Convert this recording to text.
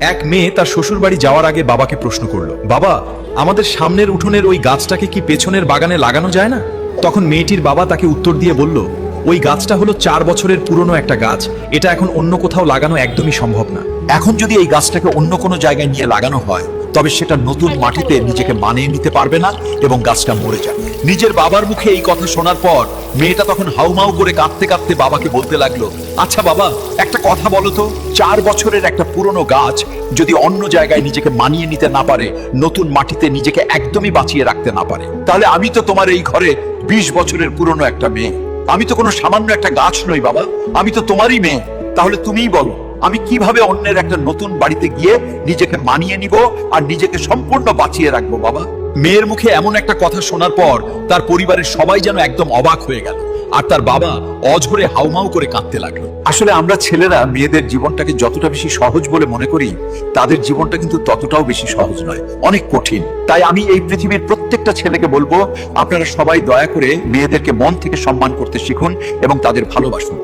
এক মেয়ে তার শ্বশুর বাড়ি যাওয়ার আগে বাবাকে প্রশ্ন করল, বাবা, আমাদের সামনের উঠোনের ওই গাছটাকে কি পেছনের বাগানে লাগানো যায় না? তখন মেয়েটির বাবা তাকে উত্তর দিয়ে বলল, ওই গাছটা হলো চার বছরের পুরনো একটা গাছ, এটা এখন অন্য কোথাও লাগানো একদমই সম্ভব না। এখন যদি এই গাছটাকে অন্য কোনো জায়গায় নিয়ে লাগানো হয় তবে সেটা নতুন মাটিতে নিজেকে মানিয়ে নিতে পারবে না এবং গাছটা মরে যাবে। নিজের বাবার মুখে এই কথা শোনার পর মেয়েটা তখন হাউমাউ করে কাঁদতে কাঁদতে বাবাকে বলতে লাগল আচ্ছা বাবা, একটা কথা বলো তো, চার বছরের একটা পুরনো গাছ যদি অন্য জায়গায় নিজেকে মানিয়ে নিতে না পারে, নতুন মাটিতে নিজেকে একদমই বাঁচিয়ে রাখতে না পারে, তাহলে আমি তো তোমার এই ঘরে বিশ বছরের পুরনো একটা মেয়ে। আমি তো কোনো সামান্য একটা গাছ নই বাবা, আমি তো তোমারই মেয়ে, তাহলে তুমিই বলো। আমি কীভাবে অন্যের একটা নতুন বাড়িতে গিয়ে নিজেকে মানিয়ে নিব আর নিজেকে সম্পূর্ণ বাঁচিয়ে রাখব, বাবা? মেয়ের মুখে এমন একটা কথা শোনার পর তার পরিবারের সবাই যেন একদম অবাক হয়ে গেল আর তার বাবা অঝরে হাউমাউ করে কাঁদতে লাগল। আসলে আমরা ছেলেরা মেয়েদের জীবনটাকে যতটা বেশি সহজ বলে মনে করি, তাদের জীবনটা কিন্তু ততটাও বেশি সহজ নয়, অনেক কঠিন। তাই আমি এই পৃথিবীর প্রত্যেকটা ছেলেকে বলব, আপনারা সবাই দয়া করে মেয়েদেরকে মন থেকে সম্মান করতে শিখুন এবং তাদের ভালোবাসুন।